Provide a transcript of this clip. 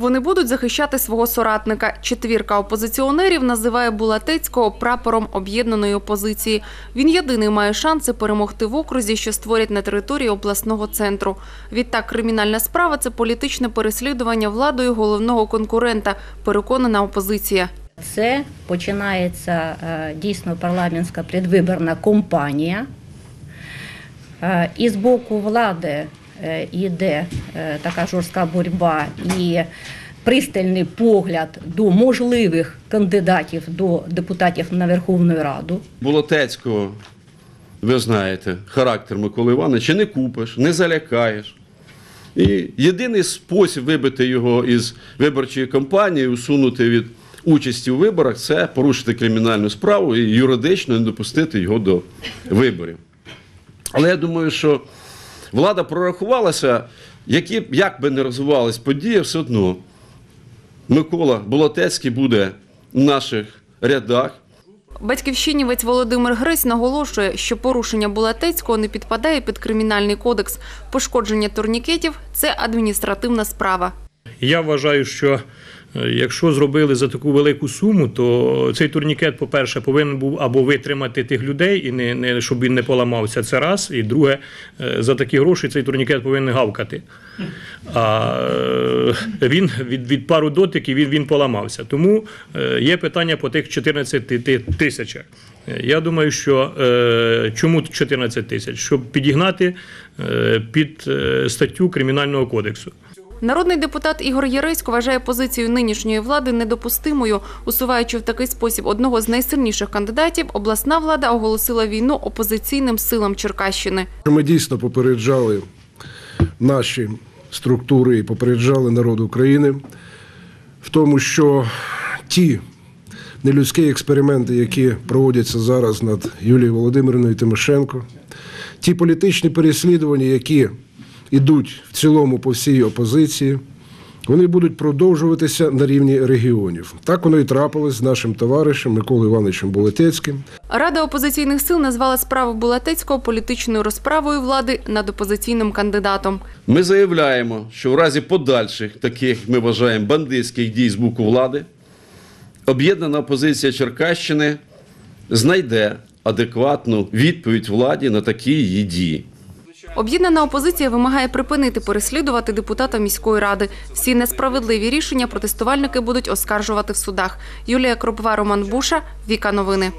Вони будуть захищати свого соратника. Четвірка опозиціонерів називає Булатецького прапором об'єднаної опозиції. Він єдиний має шанси перемогти в окрузі, що створять на території обласного центру. Відтак, кримінальна справа це політичне переслідування владою головного конкурента. Переконана опозиція. Це починається е, дійсно парламентська предвиборна кампанія. Е, І з боку влади е, йде така жорстка боротьба і пристальний погляд до можливих кандидатів до депутатів на Верховну Раду. Болотецького, ви знаєте, характер Миколи Івановича не купиш, не залякаєш. І єдиний спосіб вибити його із виборчої кампанії, усунути від участі у виборах, це порушити кримінальну справу і юридично не допустити його до виборів. Але я думаю, що влада прорахувалася, які, як би не розвивались події, все одно Микола Болотецький буде в наших рядах. Батьківщинівець Володимир Грись наголошує, що порушення Булатецького не підпадає під кримінальний кодекс. Пошкодження турнікетів – це адміністративна справа. Я вважаю, що якщо зробили за таку велику суму, то цей турнікет, по-перше, повинен був або витримати тих людей, і не, не щоб він не поламався. Це раз. І друге, е, за такі гроші цей турнікет повинен гавкати. А е, він від, від пару дотиків він, він поламався. Тому е, є питання по тих 14 тисячах. Я думаю, що чому 14 тисяч? Щоб підігнати під статтю Кримінального кодексу. Народний депутат Ігор Єресько вважає позицію нинішньої влади недопустимою. Усуваючи в такий спосіб одного з найсильніших кандидатів, обласна влада оголосила війну опозиційним силам Черкащини. Ми дійсно попереджали наші структури і попереджали народ України в тому, що ті нелюдські експерименти, які проводяться зараз над Юлією Володимирівною Тимошенко, ті політичні переслідування, які йдуть в цілому по всій опозиції, вони будуть продовжуватися на рівні регіонів. Так воно і трапилось з нашим товаришем Миколою Івановичем Болетецьким. Рада опозиційних сил назвала справу Булатецького політичною розправою влади над опозиційним кандидатом. Ми заявляємо, що в разі подальших таких, ми вважаємо, бандитських дій з боку влади, об'єднана опозиція Черкащини знайде адекватну відповідь владі на такі її дії. Об'єднана опозиція вимагає припинити переслідувати депутата міської ради. Всі несправедливі рішення протестувальники будуть оскаржувати в судах. Юлія Кропова, Роман Буша, Віка Новини.